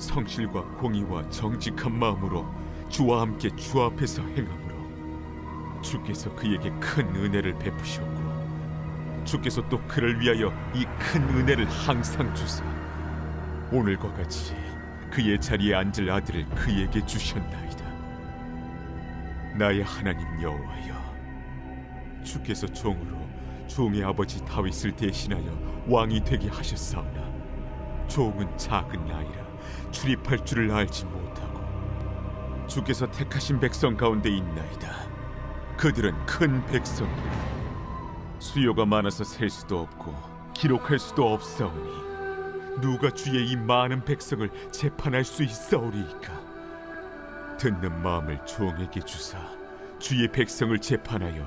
성실과 공의와 정직한 마음으로 주와 함께 주 앞에서 행함으로 주께서 그에게 큰 은혜를 베푸셨고 주께서 또 그를 위하여 이 큰 은혜를 항상 주사 오늘과 같이 그의 자리에 앉을 아들을 그에게 주셨나이다. 나의 하나님 여호와여 주께서 종으로 종의 아버지 다윗을 대신하여 왕이 되게 하셨사오나 종은 작은 나이라 출입할 줄을 알지 못하고 주께서 택하신 백성 가운데 있나이다. 그들은 큰 백성이라. 수요가 많아서 셀 수도 없고 기록할 수도 없사오니 누가 주의 이 많은 백성을 재판할 수 있사오리이까? 듣는 마음을 종에게 주사 주의 백성을 재판하여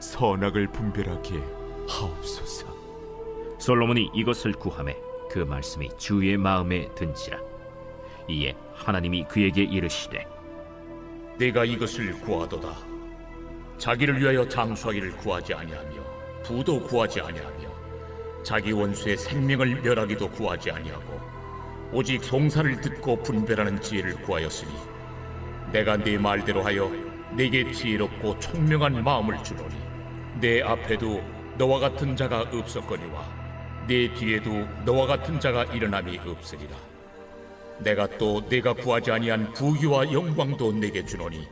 선악을 분별하게 하옵소서. 솔로몬이 이것을 구함에 그 말씀이 주의 마음에 든지라 이에 하나님이 그에게 이르시되 네가 이것을 구하도다. 자기를 위하여 장수하기를 구하지 아니하며 부도 구하지 아니하며 자기 원수의 생명을 멸하기도 구하지 아니하고 오직 송사를 듣고 분별하는 지혜를 구하였으니 내가 네 말대로 하여 네게 지혜롭고 총명한 마음을 주노니 내 앞에도 너와 같은 자가 없었거니와 내 뒤에도 너와 같은 자가 일어남이 없으리라 내가 또 내가 구하지 아니한 부귀와 영광도 내게 주노니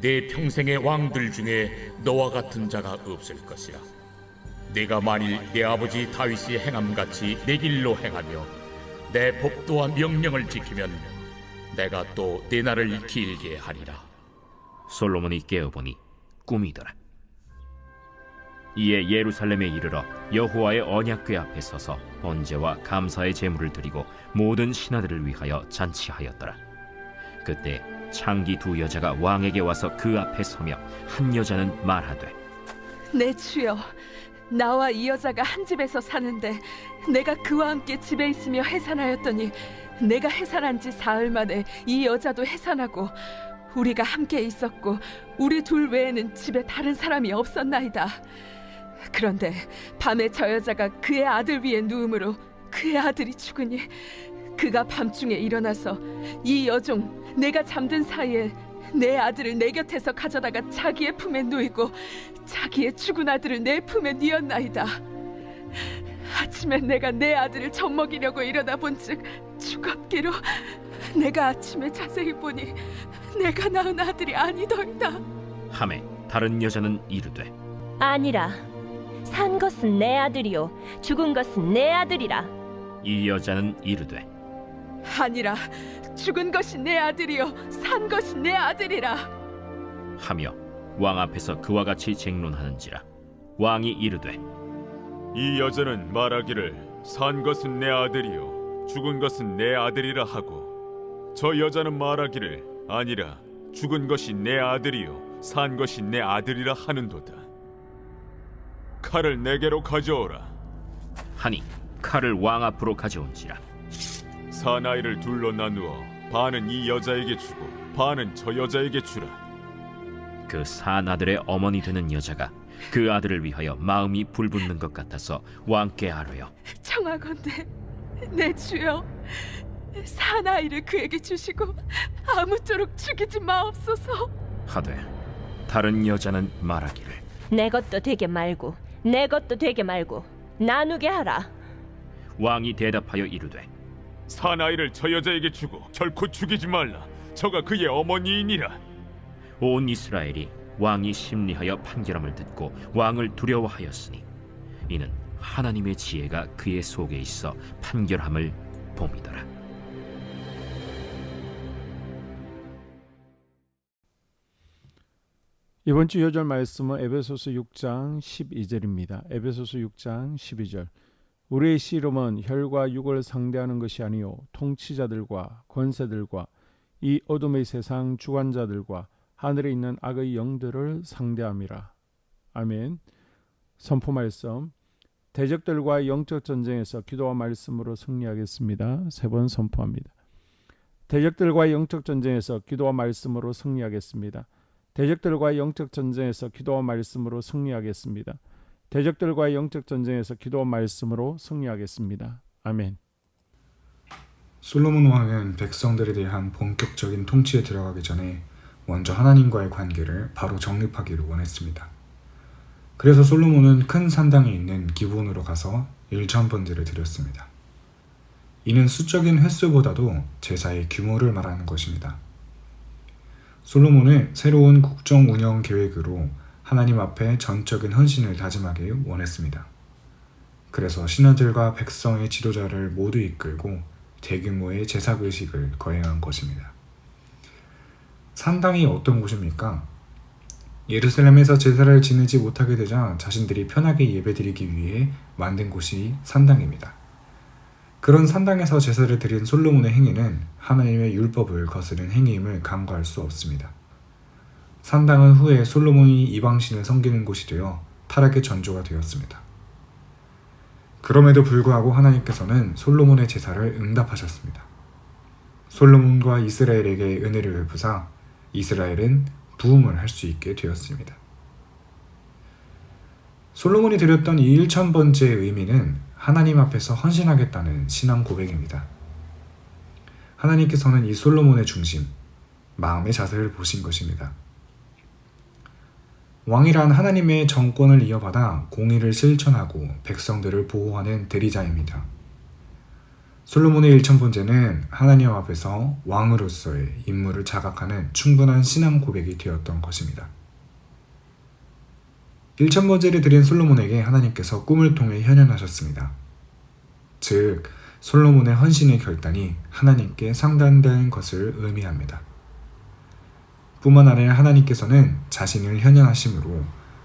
내 평생의 왕들 중에 너와 같은 자가 없을 것이라. 내가 만일 내 아버지 다윗이 행함 같이 내 길로 행하며 내 법도와 명령을 지키면 내가 또 내 날을 길게 하리라. 솔로몬이 깨어보니 꿈이더라 이에 예루살렘에 이르러 여호와의 언약궤 앞에 서서 번제와 감사의 제물을 드리고 모든 신하들을 위하여 잔치하였더라 그때 창기 두 여자가 왕에게 와서 그 앞에 서며 한 여자는 말하되 내 주여, 나와 이 여자가 한 집에서 사는데 내가 그와 함께 집에 있으며 해산하였더니 내가 해산한 지 사흘 만에 이 여자도 해산하고 우리가 함께 있었고 우리 둘 외에는 집에 다른 사람이 없었나이다. 그런데 밤에 저 여자가 그의 아들 위에 누움으로 그의 아들이 죽으니 그가 밤중에 일어나서 이 여종 내가 잠든 사이에 내 아들을 내 곁에서 가져다가 자기의 품에 누이고 자기의 죽은 아들을 내 품에 뉘었나이다. 아침에 내가 내 아들을 젖먹이려고 일어나 본즉 죽었기로 내가 아침에 자세히 보니 내가 낳은 아들이 아니더이다. 함에 다른 여자는 이르되 아니라 산 것은 내 아들이요 죽은 것은 내 아들이라 이 여자는 이르되 아니라 죽은 것이 내 아들이요 산 것이 내 아들이라. 하며 왕 앞에서 그와 같이 쟁론하는지라 왕이 이르되 이 여자는 말하기를 산 것은 내 아들이요 죽은 것은 내 아들이라 하고 저 여자는 말하기를 아니라 죽은 것이 내 아들이요 산 것이 내 아들이라 하는도다. 칼을 내게로 가져오라. 하니 칼을 왕 앞으로 가져온지라 사나이를 둘로 나누어 반은 이 여자에게 주고 반은 저 여자에게 주라. 그 사나들의 어머니 되는 여자가 그 아들을 위하여 마음이 불붙는 것 같아서 왕께 아뢰어 청하건대 내 주여 사나이를 그에게 주시고 아무쪼록 죽이지 마옵소서. 하되 다른 여자는 말하기를 내 것도 되게 말고 내 것도 되게 말고 나누게 하라 왕이 대답하여 이르되 사나이를 저 여자에게 주고 결코 죽이지 말라. 저가 그의 어머니이니라. 온 이스라엘이 왕이 심리하여 판결함을 듣고 왕을 두려워하였으니 이는 하나님의 지혜가 그의 속에 있어 판결함을 봄이더라. 이번 주 요절 말씀은 에베소서 6장 12절입니다. 에베소서 6장 12절. 우리의 씨름은 혈과 육을 상대하는 것이 아니요 통치자들과 권세들과 이 어둠의 세상 주관자들과 하늘에 있는 악의 영들을 상대함이라. 아멘. 선포 말씀. 대적들과 영적 전쟁에서 기도와 말씀으로 승리하겠습니다. 세 번 선포합니다. 대적들과 영적 전쟁에서 기도와 말씀으로 승리하겠습니다. 대적들과 영적 전쟁에서 기도와 말씀으로 승리하겠습니다. 대적들과 영적 전쟁에서 기도와 말씀으로 승리하겠습니다. 아멘. 솔로몬 왕은 백성들에 대한 본격적인 통치에 들어가기 전에 먼저 하나님과의 관계를 바로 정립하기를 원했습니다. 그래서 솔로몬은 큰 산당에 있는 기본으로 가서 일천번제를 드렸습니다. 이는 수적인 횟수보다도 제사의 규모를 말하는 것입니다. 솔로몬은 새로운 국정 운영 계획으로 하나님 앞에 전적인 헌신을 다짐하기 원했습니다. 그래서 신하들과 백성의 지도자를 모두 이끌고 대규모의 제사 의식을 거행한 것입니다. 산당이 어떤 곳입니까? 예루살렘에서 제사를 지내지 못하게 되자 자신들이 편하게 예배드리기 위해 만든 곳이 산당입니다. 그런 산당에서 제사를 드린 솔로몬의 행위는 하나님의 율법을 거스른 행위임을 간과할 수 없습니다. 산당은 후에 솔로몬이 이방신을 섬기는 곳이 되어 타락의 전조가 되었습니다. 그럼에도 불구하고 하나님께서는 솔로몬의 제사를 응답하셨습니다. 솔로몬과 이스라엘에게 은혜를 베푸사 이스라엘은 부흥을 할 수 있게 되었습니다. 솔로몬이 드렸던 이 1천번째의 의미는 하나님 앞에서 헌신하겠다는 신앙 고백입니다. 하나님께서는 이 솔로몬의 중심, 마음의 자세를 보신 것입니다. 왕이란 하나님의 정권을 이어받아 공의를 실천하고 백성들을 보호하는 대리자입니다. 솔로몬의 일천번제는 하나님 앞에서 왕으로서의 임무를 자각하는 충분한 신앙 고백이 되었던 것입니다. 일천번제를 드린 솔로몬에게 하나님께서 꿈을 통해 현현하셨습니다. 즉, 솔로몬의 헌신의 결단이 하나님께 상단된 것을 의미합니다. 뿐만 아니라 하나님께서는 자신을 현현하심으로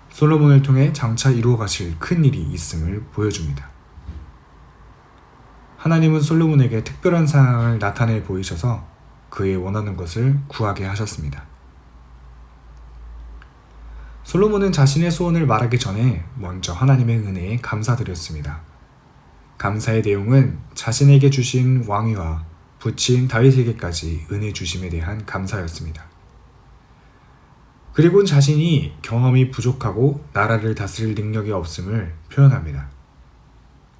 솔로몬을 통해 장차 이루어 가실 큰 일이 있음을 보여줍니다. 하나님은 솔로몬에게 특별한 사항을 나타내 보이셔서 그의 원하는 것을 구하게 하셨습니다. 솔로몬은 자신의 소원을 말하기 전에 먼저 하나님의 은혜에 감사드렸습니다. 감사의 내용은 자신에게 주신 왕위와 부친 다윗에게까지 은혜 주심에 대한 감사였습니다. 그리고 자신이 경험이 부족하고 나라를 다스릴 능력이 없음을 표현합니다.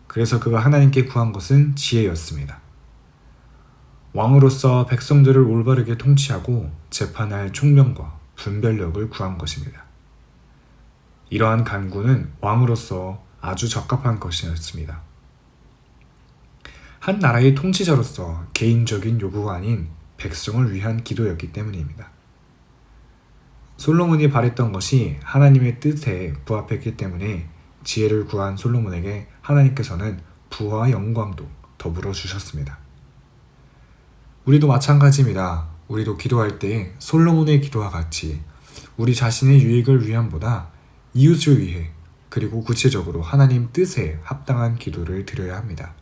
그래서 그가 하나님께 구한 것은 지혜였습니다. 왕으로서 백성들을 올바르게 통치하고 재판할 총명과 분별력을 구한 것입니다. 이러한 간구는 왕으로서 아주 적합한 것이었습니다. 한 나라의 통치자로서 개인적인 요구가 아닌 백성을 위한 기도였기 때문입니다. 솔로몬이 바랬던 것이 하나님의 뜻에 부합했기 때문에 지혜를 구한 솔로몬에게 하나님께서는 부와 영광도 더불어 주셨습니다. 우리도 마찬가지입니다. 우리도 기도할 때 솔로몬의 기도와 같이 우리 자신의 유익을 위함보다 이웃을 위해 그리고 구체적으로 하나님 뜻에 합당한 기도를 드려야 합니다.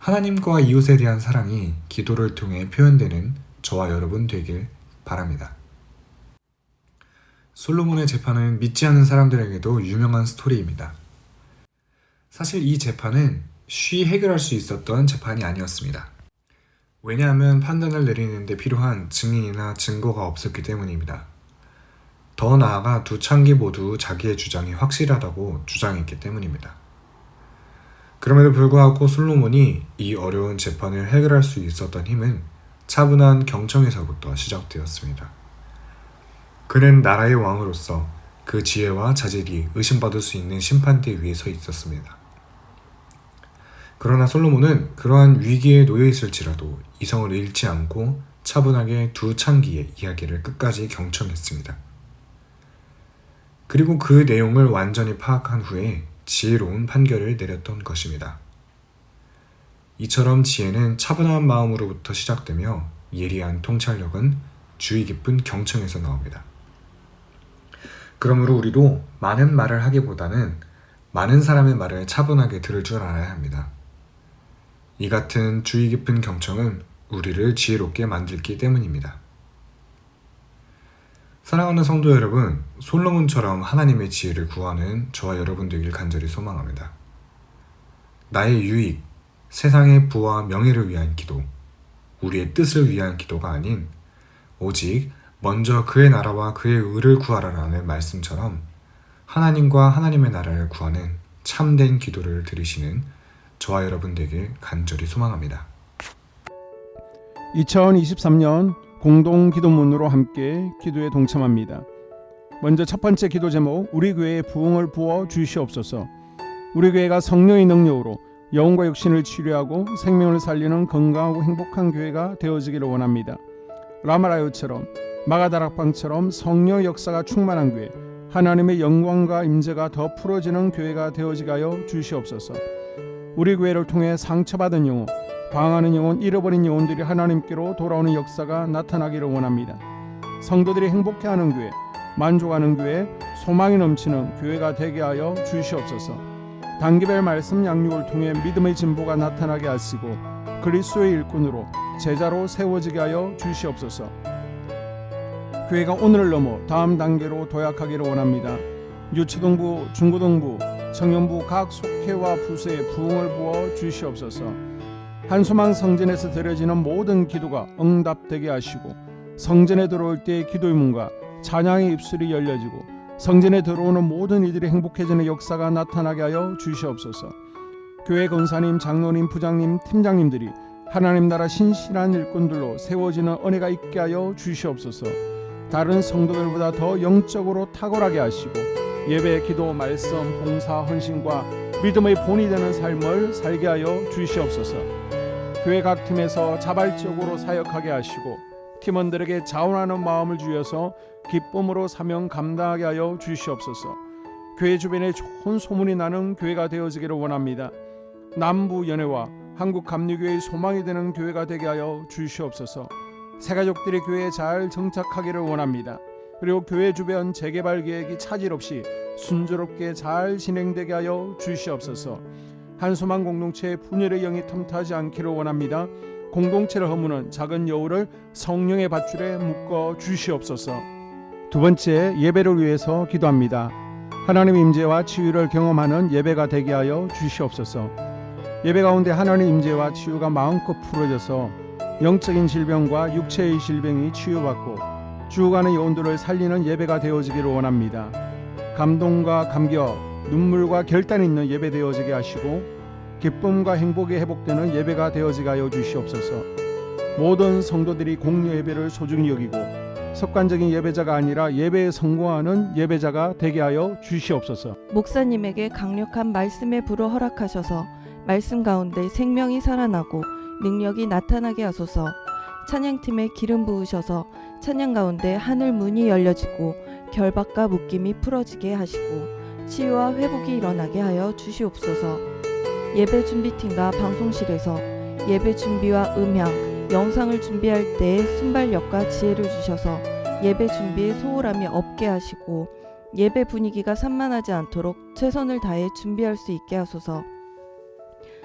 하나님과 이웃에 대한 사랑이 기도를 통해 표현되는 저와 여러분 되길 바랍니다. 솔로몬의 재판은 믿지 않는 사람들에게도 유명한 스토리입니다. 사실 이 재판은 쉬 해결할 수 있었던 재판이 아니었습니다. 왜냐하면 판단을 내리는데 필요한 증인이나 증거가 없었기 때문입니다. 더 나아가 두 창기 모두 자기의 주장이 확실하다고 주장했기 때문입니다. 그럼에도 불구하고 솔로몬이 이 어려운 재판을 해결할 수 있었던 힘은 차분한 경청에서부터 시작되었습니다. 그는 나라의 왕으로서 그 지혜와 자질이 의심받을 수 있는 심판대 위에 서 있었습니다. 그러나 솔로몬은 그러한 위기에 놓여 있을지라도 이성을 잃지 않고 차분하게 두 창기의 이야기를 끝까지 경청했습니다. 그리고 그 내용을 완전히 파악한 후에 지혜로운 판결을 내렸던 것입니다. 이처럼 지혜는 차분한 마음으로부터 시작되며 예리한 통찰력은 주의 깊은 경청에서 나옵니다. 그러므로 우리도 많은 말을 하기보다는 많은 사람의 말을 차분하게 들을 줄 알아야 합니다. 이 같은 주의 깊은 경청은 우리를 지혜롭게 만들기 때문입니다. 사랑하는 성도 여러분, 솔로몬처럼 하나님의 지혜를 구하는 저와 여러분 되길 간절히 소망합니다. 나의 유익, 세상의 부와 명예를 위한 기도, 우리의 뜻을 위한 기도가 아닌 오직 먼저 그의 나라와 그의 의를 구하라라는 말씀처럼 하나님과 하나님의 나라를 구하는 참된 기도를 들으시는 저와 여러분 되길 간절히 소망합니다. 2023년 공동 기도문으로 함께 기도에 동참합니다. 먼저 첫 번째 기도 제목 우리 교회에 부흥을 부어 주시옵소서. 우리 교회가 성령의 능력으로 영혼과 육신을 치료하고 생명을 살리는 건강하고 행복한 교회가 되어지기를 원합니다. 라마라요처럼 마가다락방처럼 성령 역사가 충만한 교회, 하나님의 영광과 임재가 더 풀어지는 교회가 되어지게 하여 주시옵소서. 우리 교회를 통해 상처받은 영혼, 방황하는 영혼, 잃어버린 영혼들이 하나님께로 돌아오는 역사가 나타나기를 원합니다. 성도들이 행복해하는 교회, 만족하는 교회, 소망이 넘치는 교회가 되게 하여 주시옵소서. 단기별 말씀 양육을 통해 믿음의 진보가 나타나게 하시고 그리스도의 일꾼으로 제자로 세워지게 하여 주시옵소서. 교회가 오늘을 넘어 다음 단계로 도약하기를 원합니다. 유치동부, 중고등부, 청년부 각 속회와 부서에 부흥을 부어 주시옵소서. 한소망 성전에서 드려지는 모든 기도가 응답되게 하시고 성전에 들어올 때의 기도의 문과 찬양의 입술이 열려지고 성전에 들어오는 모든 이들이 행복해지는 역사가 나타나게 하여 주시옵소서. 교회 권사님, 장로님, 부장님, 팀장님들이 하나님 나라 신실한 일꾼들로 세워지는 은혜가 있게 하여 주시옵소서. 다른 성도들보다 더 영적으로 탁월하게 하시고 예배, 기도, 말씀, 봉사, 헌신과 믿음의 본이 되는 삶을 살게 하여 주시옵소서. 교회 각 팀에서 자발적으로 사역하게 하시고 팀원들에게 자원하는 마음을 주셔서 기쁨으로 사명 감당하게 하여 주시옵소서. 교회 주변에 좋은 소문이 나는 교회가 되어지기를 원합니다. 남부 연회와 한국 감리교회의 소망이 되는 교회가 되게 하여 주시옵소서. 새가족들이 교회에 잘 정착하기를 원합니다. 그리고 교회 주변 재개발 계획이 차질 없이 순조롭게 잘 진행되게 하여 주시옵소서. 한소망 공동체의 분열의 영이 틈타지 않기를 원합니다. 공동체를 허무는 작은 여우를 성령의 밧줄에 묶어 주시옵소서. 두 번째 예배를 위해서 기도합니다. 하나님 임재와 치유를 경험하는 예배가 되게 하여 주시옵소서. 예배 가운데 하나님 임재와 치유가 마음껏 풀어져서 영적인 질병과 육체의 질병이 치유받고 죽어가는 영혼들을 살리는 예배가 되어지기를 원합니다. 감동과 감격, 눈물과 결단이 있는 예배 되어지게 하시고 기쁨과 행복이 회복되는 예배가 되어지게 하여 주시옵소서. 모든 성도들이 공유 예배를 소중히 여기고 습관적인 예배자가 아니라 예배에 성공하는 예배자가 되게 하여 주시옵소서. 목사님에게 강력한 말씀의 불을 허락하셔서 말씀 가운데 생명이 살아나고 능력이 나타나게 하소서. 찬양팀에 기름 부으셔서 찬양 가운데 하늘 문이 열려지고 결박과 묶임이 풀어지게 하시고 치유와 회복이 일어나게 하여 주시옵소서. 예배 준비팀과 방송실에서 예배 준비와 음향, 영상을 준비할 때의 순발력과 지혜를 주셔서 예배 준비에 소홀함이 없게 하시고 예배 분위기가 산만하지 않도록 최선을 다해 준비할 수 있게 하소서.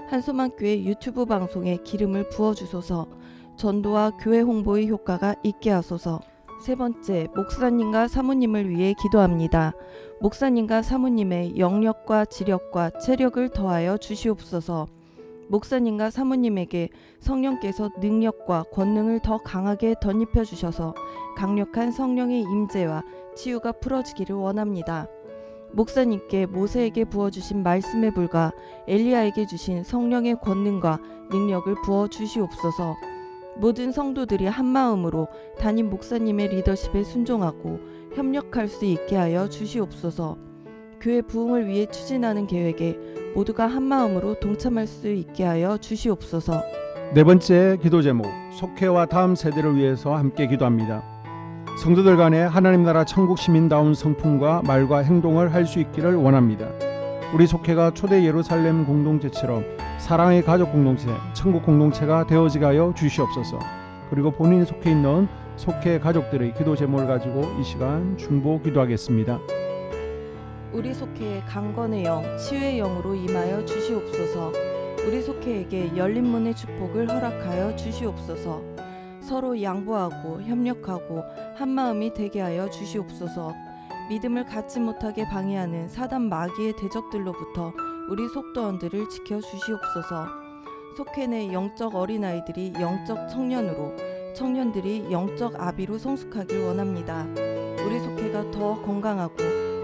한소망교회 유튜브 방송에 기름을 부어 주소서. 전도와 교회 홍보의 효과가 있게 하소서. 세 번째, 목사님과 사모님을 위해 기도합니다. 목사님과 사모님의 영력과 지력과 체력을 더하여 주시옵소서. 목사님과 사모님에게 성령께서 능력과 권능을 더 강하게 덧입혀 주셔서 강력한 성령의 임재와 치유가 풀어지기를 원합니다. 목사님께 모세에게 부어주신 말씀의 불과 엘리야에게 주신 성령의 권능과 능력을 부어 주시옵소서. 모든 성도들이 한 마음으로 담임 목사님의 리더십에 순종하고 협력할 수 있게 하여 주시옵소서. 교회 부흥을 위해 추진하는 계획에 모두가 한 마음으로 동참할 수 있게 하여 주시옵소서. 네 번째 기도 제목 속회와 다음 세대를 위해서 함께 기도합니다. 성도들 간에 하나님 나라 천국 시민다운 성품과 말과 행동을 할 수 있기를 원합니다. 우리 속회가 초대 예루살렘 공동체처럼 사랑의 가족 공동체, 천국 공동체가 되어지게 하여 주시옵소서. 그리고 본인이 속해 있는 속회 가족들의 기도 제목을 가지고 이 시간 중보 기도하겠습니다. 우리 속회에 강건의 영, 치유의 영으로 임하여 주시옵소서. 우리 속회에게 열린 문의 축복을 허락하여 주시옵소서. 서로 양보하고 협력하고 한 마음이 되게 하여 주시옵소서. 믿음을 갖지 못하게 방해하는 사단 마귀의 대적들로부터 우리 속도원들을 지켜 주시옵소서. 속회 내 영적 어린아이들이 영적 청년으로 청년들이 영적 아비로 성숙하길 원합니다. 우리 속회가 더 건강하고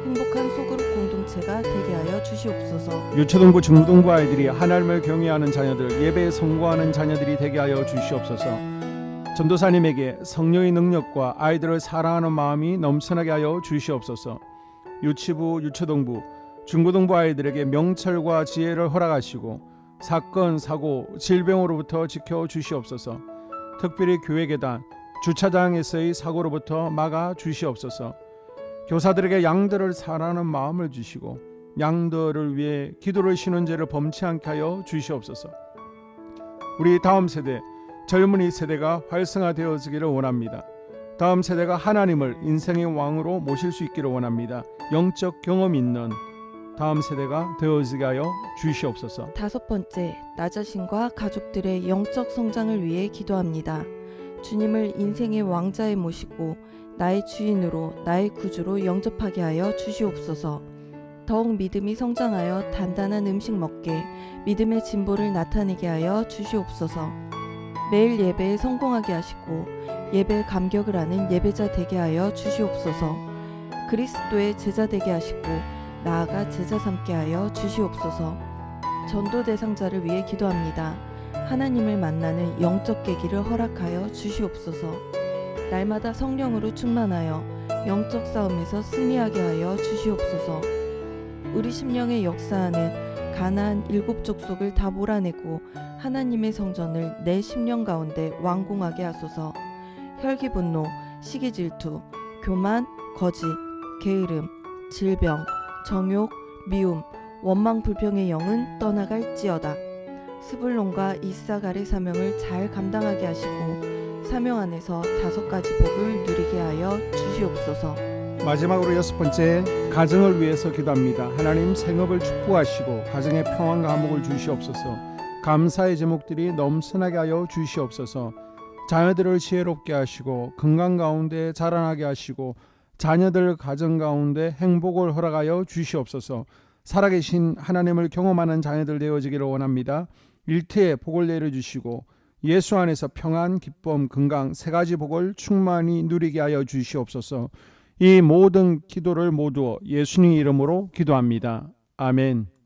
행복한 소그룹 공동체가 되게 하여 주시옵소서. 유초등부 중고등부 아이들이 하나님을 경외하는 자녀들 예배에 성공하는 자녀들이 되게 하여 주시옵소서 전도사님에게 성령의 능력과 아이들을 사랑하는 마음이 넘쳐나게 하여 주시옵소서 유치부 유초등부 중고등부 아이들에게 명철과 지혜를 허락하시고 사건 사고 질병으로부터 지켜 주시옵소서 특별히 교회 계단 주차장에서의 사고로부터 막아 주시옵소서 교사들에게 양들을 사랑하는 마음을 주시고 양들을 위해 기도를 쉬는 죄를 범치 않게 하여 주시옵소서. 우리 다음 세대 젊은이 세대가 활성화되어지기를 원합니다. 다음 세대가 하나님을 인생의 왕으로 모실 수 있기를 원합니다. 영적 경험 있는 다음 세대가 되어지게 하여 주시옵소서. 다섯 번째, 나 자신과 가족들의 영적 성장을 위해 기도합니다. 주님을 인생의 왕자에 모시고 나의 주인으로 나의 구주로 영접하게 하여 주시옵소서. 더욱 믿음이 성장하여 단단한 음식 먹게 믿음의 진보를 나타내게 하여 주시옵소서. 매일 예배에 성공하게 하시고 예배에 감격을 하는 예배자 되게 하여 주시옵소서. 그리스도의 제자 되게 하시고 나아가 제자 삼게 하여 주시옵소서. 전도 대상자를 위해 기도합니다. 하나님을 만나는 영적 계기를 허락하여 주시옵소서. 날마다 성령으로 충만하여 영적 싸움에서 승리하게 하여 주시옵소서. 우리 심령에 역사하는 가나안 일곱 족속을 다 몰아내고 하나님의 성전을 내 심령 가운데 완공하게 하소서. 혈기 분노, 시기 질투, 교만, 거짓, 게으름, 질병, 정욕, 미움, 원망 불평의 영은 떠나갈지어다. 스불론과 이사갈의 사명을 잘 감당하게 하시고 사명 안에서 다섯 가지 복을 누리게 하여 주시옵소서. 마지막으로 여섯 번째 가정을 위해서 기도합니다. 하나님 생업을 축복하시고 가정의 평안과 화목을 주시옵소서. 감사의 제목들이 넘쳐나게 하여 주시옵소서. 자녀들을 지혜롭게 하시고 건강 가운데 자라나게 하시고 자녀들 가정 가운데 행복을 허락하여 주시옵소서. 살아계신 하나님을 경험하는 자녀들 되어지기를 원합니다. 일태에 복을 내려 주시고 예수 안에서 평안, 기쁨, 건강 세 가지 복을 충만히 누리게 하여 주시옵소서. 이 모든 기도를 모두 예수님 이름으로 기도합니다. 아멘.